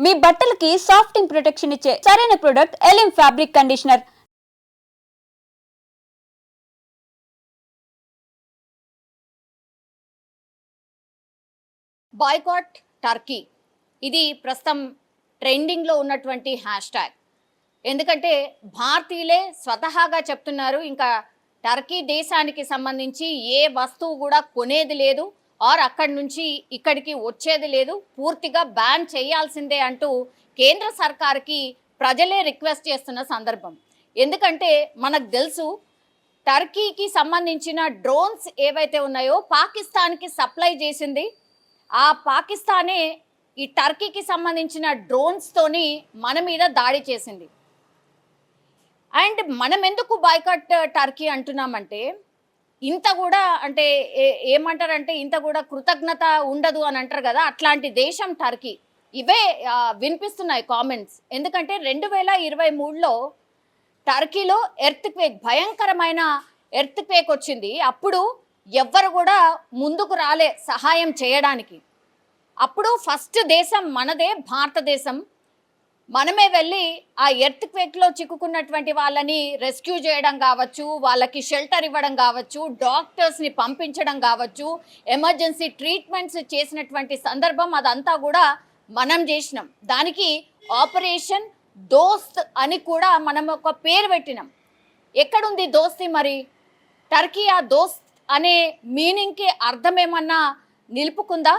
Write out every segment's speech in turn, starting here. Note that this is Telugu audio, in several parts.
మీ బట్టలకి సాఫ్టింగ్ ప్రొటెక్షన్ ఇచ్చే సరైన ప్రొడక్ట్ ఎలిమ్ ఫ్యాబ్రిక్ కండిషనర్ బాయ్కాట్ టర్కీ ఇది ప్రస్తుతం ట్రెండింగ్లో ఉన్నటువంటి హ్యాష్ ట్యాగ్ ఎందుకంటే భారతీయులే స్వతహాగా చెప్తున్నారు ఇంకా టర్కీ దేశానికి సంబంధించి ఏ వస్తువు కూడా కొనేది లేదు ఆర్ అక్కడి నుంచి ఇక్కడికి వచ్చేది లేదు. పూర్తిగా బ్యాన్ చేయాల్సిందే అంటూ కేంద్ర సర్కార్కి ప్రజలే రిక్వెస్ట్ చేస్తున్న సందర్భం. ఎందుకంటే మనకు తెలుసు టర్కీకి సంబంధించిన డ్రోన్స్ ఏవైతే ఉన్నాయో పాకిస్తాన్కి సప్లై చేసింది. ఆ పాకిస్తానే ఈ టర్కీకి సంబంధించిన డ్రోన్స్తోని మన మీద దాడి చేసింది. అండ్ మనం ఎందుకు బాయ్కట్ టర్కీ అంటున్నామంటే ఇంత కూడా అంటే ఏమంటారంటే ఇంత కూడా కృతజ్ఞత ఉండదు అని అంటారు కదా అట్లాంటి దేశం టర్కీ. ఇవే వినిపిస్తున్నాయి కామెంట్స్. ఎందుకంటే రెండు వేల ఇరవై మూడులో టర్కీలో ఎర్త్ క్వేక్ భయంకరమైన ఎర్త్ క్వేక్ వచ్చింది. అప్పుడు ఎవ్వరు కూడా ముందుకు రాలే సహాయం చేయడానికి. అప్పుడు ఫస్ట్ దేశం మనదే భారతదేశం మనమే వెళ్ళి ఆ ఎర్త్ క్వేక్లో చిక్కుకున్నటువంటి వాళ్ళని రెస్క్యూ చేయడం కావచ్చు వాళ్ళకి షెల్టర్ ఇవ్వడం కావచ్చు డాక్టర్స్ని పంపించడం కావచ్చు ఎమర్జెన్సీ ట్రీట్మెంట్స్ చేసినటువంటి సందర్భం అదంతా కూడా మనం చేసినాం. దానికి ఆపరేషన్ దోస్త్ అని కూడా మనం ఒక పేరు పెట్టినాం. ఎక్కడుంది దోస్తి మరి? టర్కీ ఆ దోస్త్ అనే మీనింగ్కి అర్థం ఏమన్నా నిలుపుకుందా?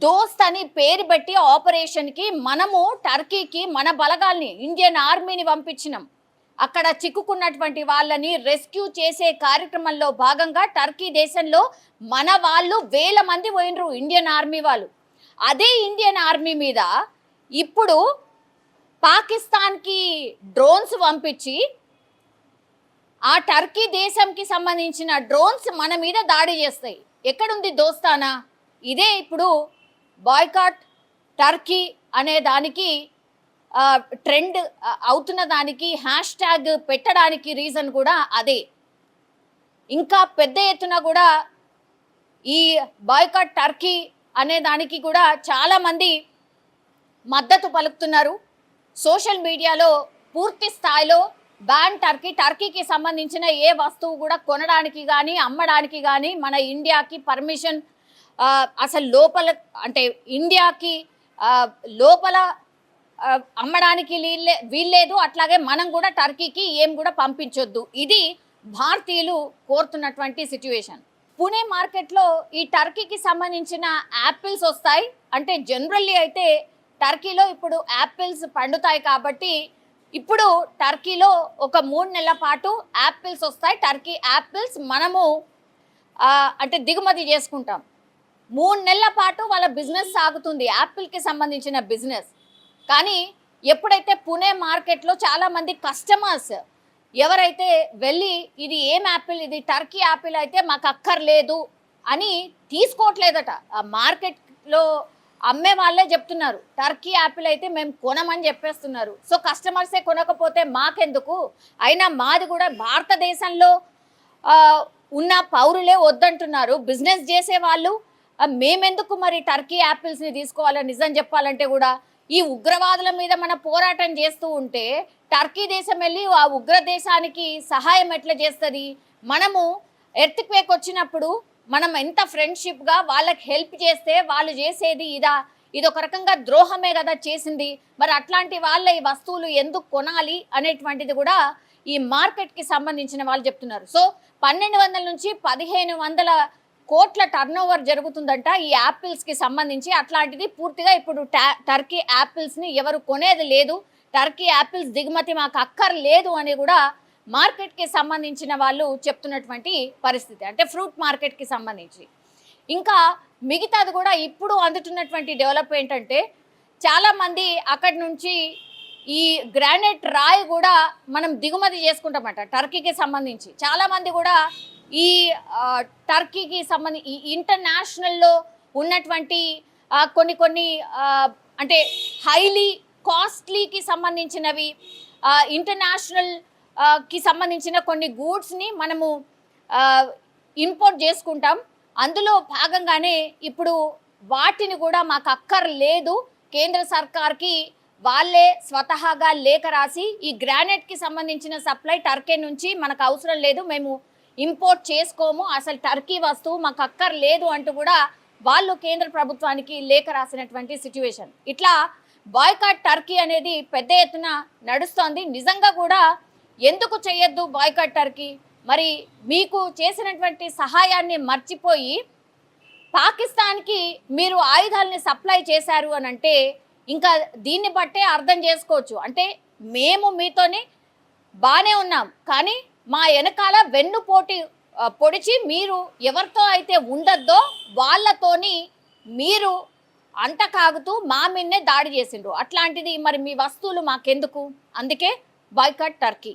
దోస్త్ అని పేరు పెట్టి ఆపరేషన్కి మనము టర్కీకి మన బలగాల్ని ఇండియన్ ఆర్మీని పంపించినాం. అక్కడ చిక్కుకున్నటువంటి వాళ్ళని రెస్క్యూ చేసే కార్యక్రమంలో భాగంగా టర్కీ దేశంలో మన వాళ్ళు వేల మంది పోయినరు ఇండియన్ ఆర్మీ వాళ్ళు. అదే ఇండియన్ ఆర్మీ మీద ఇప్పుడు పాకిస్తాన్కి డ్రోన్స్ పంపించి ఆ టర్కీ దేశంకి సంబంధించిన డ్రోన్స్ మన మీద దాడి చేస్తాయి. ఎక్కడుంది దోస్తానా? ఇదే ఇప్పుడు బాయ్కాట్ టర్కీ అనే దానికి ట్రెండ్ అవుతున్న దానికి హ్యాష్ ట్యాగ్ పెట్టడానికి రీజన్ కూడా అదే. ఇంకా పెద్ద ఎత్తున కూడా ఈ బాయ్కాట్ టర్కీ అనే దానికి కూడా చాలామంది మద్దతు పలుకుతున్నారు. సోషల్ మీడియాలో పూర్తి స్థాయిలో బ్యాన్ టర్కీ టర్కీకి సంబంధించిన ఏ వస్తువు కూడా కొనడానికి కానీ అమ్మడానికి కానీ మన ఇండియాకి పర్మిషన్ అసలు లోపల అంటే ఇండియాకి లోపల అమ్మడానికి వీళ్ళే వీల్లేదు. అట్లాగే మనం కూడా టర్కీకి ఏం కూడా పంపించొద్దు. ఇది భారతీయులు కోరుతున్నటువంటి సిచ్యువేషన్ పుణే మార్కెట్లో ఈ టర్కీకి సంబంధించిన యాపిల్స్ వస్తాయి. అంటే జనరల్లీ అయితే టర్కీలో ఇప్పుడు యాపిల్స్ పండుతాయి కాబట్టి ఇప్పుడు టర్కీలో ఒక మూడు నెలల పాటు యాపిల్స్ వస్తాయి. టర్కీ యాపిల్స్ మనము అంటే దిగుమతి చేసుకుంటాం. మూడు నెలల పాటు వాళ్ళ బిజినెస్ సాగుతుంది యాపిల్కి సంబంధించిన బిజినెస్. కానీ ఎప్పుడైతే పుణే మార్కెట్లో చాలామంది కస్టమర్స్ ఎవరైతే వెళ్ళి ఇది ఏం యాపిల్ ఇది టర్కీ యాపిల్ అయితే మాకు అక్కర్లేదు అని తీసుకోవట్లేదట. ఆ మార్కెట్లో అమ్మే వాళ్ళే చెప్తున్నారు టర్కీ యాపిల్ అయితే మేము కొనమని చెప్పేస్తున్నారు. సో కస్టమర్సే కొనకపోతే మాకెందుకు? అయినా మాది కూడా భారతదేశంలో ఉన్న పౌరులే వద్దంటున్నారు. బిజినెస్ చేసే వాళ్ళు మేమెందుకు మరి టర్కీ యాపిల్స్ని తీసుకోవాలని నిజం చెప్పాలంటే కూడా ఈ ఉగ్రవాదుల మీద మన పోరాటం చేస్తూ ఉంటే టర్కీ దేశం వెళ్ళి ఆ ఉగ్ర దేశానికి సహాయం ఎట్లా చేస్తుంది? మనము ఎర్త్క్వేక్ వచ్చినప్పుడు మనం ఎంత ఫ్రెండ్షిప్గా వాళ్ళకి హెల్ప్ చేస్తే వాళ్ళు చేసేది ఇదా? ఇది ఒక రకంగా ద్రోహమే కదా చేసింది. మరి అట్లాంటి వాళ్ళ ఈ వస్తువులు ఎందుకు కొనాలి అనేటువంటిది కూడా ఈ మార్కెట్కి సంబంధించిన వాళ్ళు చెప్తున్నారు. సో పన్నెండు వందల నుంచి పదిహేను వందల కోట్ల టర్న్ ఓవర్ జరుగుతుందంట ఈ యాపిల్స్కి సంబంధించి. అట్లాంటిది పూర్తిగా ఇప్పుడు టా- టర్కీ యాపిల్స్ని ఎవరు కొనేది లేదు. టర్కీ యాపిల్స్ దిగుమతి మాకు అక్కర్ లేదు అని కూడా మార్కెట్కి సంబంధించిన వాళ్ళు చెప్తున్నటువంటి పరిస్థితి. అంటే ఫ్రూట్ మార్కెట్కి సంబంధించి. ఇంకా మిగతాది కూడా ఇప్పుడు అందుతున్నటువంటి డెవలప్ ఏంటంటే చాలామంది అక్కడి నుంచి ఈ గ్రానైట్ రాయి కూడా మనం దిగుమతి చేసుకుంటామట టర్కీకి సంబంధించి. చాలామంది కూడా ఈ టర్కీకి సంబంధించి ఈ ఇంటర్నేషనల్లో ఉన్నటువంటి కొన్ని కొన్ని అంటే హైలీ కాస్ట్లీకి సంబంధించినవి ఇంటర్నేషనల్కి సంబంధించిన కొన్ని గూడ్స్ని మనము ఇంపోర్ట్ చేసుకుంటాం. అందులో భాగంగానే ఇప్పుడు వాటిని కూడా మాకు అక్కర్ లేదు కేంద్ర సర్కార్కి వాళ్ళే స్వతహాగా లేఖ రాసి ఈ గ్రానైట్కి సంబంధించిన సప్లై టర్కీ నుంచి మనకు అవసరం లేదు. మేము ఇంపోర్ట్ చేసుకోము. అసలు టర్కీ వస్తువు మాకు అక్కర్లేదు అంటూ కూడా వాళ్ళు కేంద్ర ప్రభుత్వానికి లేఖ రాసినటువంటి సిచ్యువేషన్. ఇట్లా బాయ్కాట్ టర్కీ అనేది పెద్ద ఎత్తున నడుస్తోంది. నిజంగా కూడా ఎందుకు చేయొద్దు బాయ్కాట్ టర్కీ? మరి మీకు చేసినటువంటి సహాయాన్ని మర్చిపోయి పాకిస్తాన్కి మీరు ఆయుధాలని సప్లై చేశారు అని అంటే ఇంకా దీన్ని బట్టే అర్థం చేసుకోవచ్చు. అంటే మేము మీతోని బాగానే ఉన్నాం. కానీ మా వెనకాల వెన్ను పోటీ పొడిచి మీరు ఎవరితో అయితే ఉండద్దో వాళ్ళతోని మీరు అంట కాగుతూ మా మిన్నే దాడి చేసిండ్రు. అట్లాంటిది మరి మీ వస్తువులు మాకెందుకు? అందుకే బాయ్కట్ టర్కీ